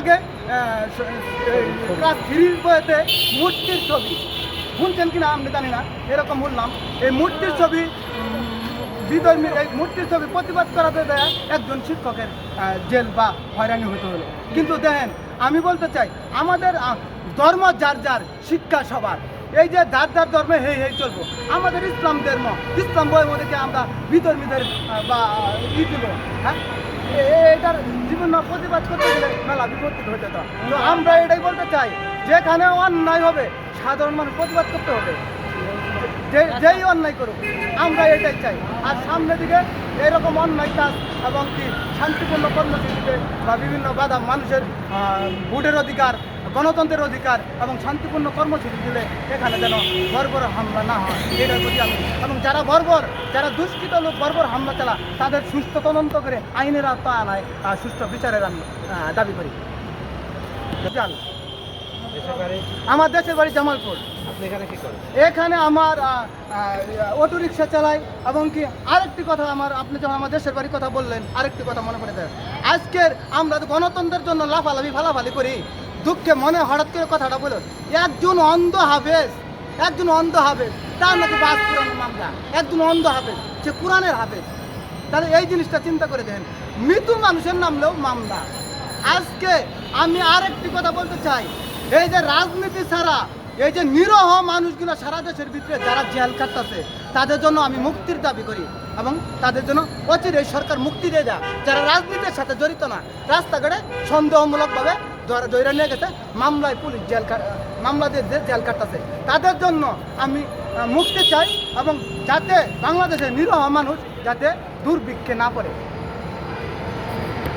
আগে ক্লাস থ্রির বইতে মূর্তির ছবি। শুনছেন কিনা আমি জানি না, এরকম বললাম। এই মূর্তির ছবি, বিধর্মীর এই মূর্তির ছবি প্রতিবাদ করাতে দেয় একজন শিক্ষকের জেল বা হয়রানি হতে হলো। কিন্তু দেখেন, আমি বলতে চাই, আমাদের ধর্ম যার যার, শিক্ষা সবার। এই যে যার যার ধর্মে হেই হেই চলবো আমাদের ইসলাম ধর্ম ইসলাম বইয়ের মধ্যে আমরা বিধর্মীদের আহ, বা ই দিব? হ্যাঁ? এটার বিভিন্ন প্রতিবাদ করতে গেলে মেলা বিপত্তি হয়ে যেত তো আমরা এটাই বলতে চাই যেখানে অন্যায় হবে সাধারণ মানুষ প্রতিবাদ করতে হবে। যেই অন্যায় করুক আমরা এটাই চাই। আর সামনের দিকে এরকম অন্যায় কাজ এবং কি শান্তিপূর্ণ কর্মসূচিতে বা বিভিন্ন বাধা মানুষের ভোটের অধিকার গণতন্ত্রের অধিকার এবং শান্তিপূর্ণ কর্মসূচি দিলে এখানে যেন বর্বর হামলা না হয়। এটার প্রতি আমি এবং যারা বর্বর যারা দুষ্কৃত লোক বর্বর হামলা চালা তাদের সুস্থ তদন্ত করে আইনের আওতা আনায় সুষ্ঠু বিচারের আমি দাবি করি। আমার দেশের বাড়ি জামালপুর। এখানে আমার অটো রিক্সা চালাই এবং কি আরেকটি কথা আমার আপনি যখন আমার দেশের বাড়ির কথা বললেন আরেকটি কথা মনে পড়ে দেয় আজকের আমরা তো গণতন্ত্রের জন্য লাফালাফি ফালাফালি করি। দুঃখে মনে হঠাৎ করে কথাটা বলুন একজন অন্ধ হাফেজ, একজন অন্ধ হাফেজ, তার নাকি বাস মামলা, একজন অন্ধ হাফেজ, সে কোরআনের হাফেজ। তাহলে এই জিনিসটা চিন্তা করে দেখেন মৃত্যু মানুষের নামলেও মামলা। আজকে আমি আর একটি কথা বলতে চাই, এই যে রাজনীতি ছাড়া, এই যে নিরহ মানুষগুলো সারা দেশের ভিতরে যারা জেল কাটতেছে, তাদের জন্য আমি মুক্তির দাবি করি এবং তাদের জন্য অচিরে সরকার মুক্তি দিয়ে দেয়। যারা রাজনীতির সাথে জড়িত না, রাস্তাঘাটে সন্দেহমূলকভাবে ধরে নিয়ে গেছে, মামলায় পুলিশ জেল মামলাতে জেল কাটতেছে, তাদের জন্য আমি মুক্তি চাই এবং যাতে বাংলাদেশের নিরহ মানুষ যাতে দুর্ভিক্ষে না পড়ে।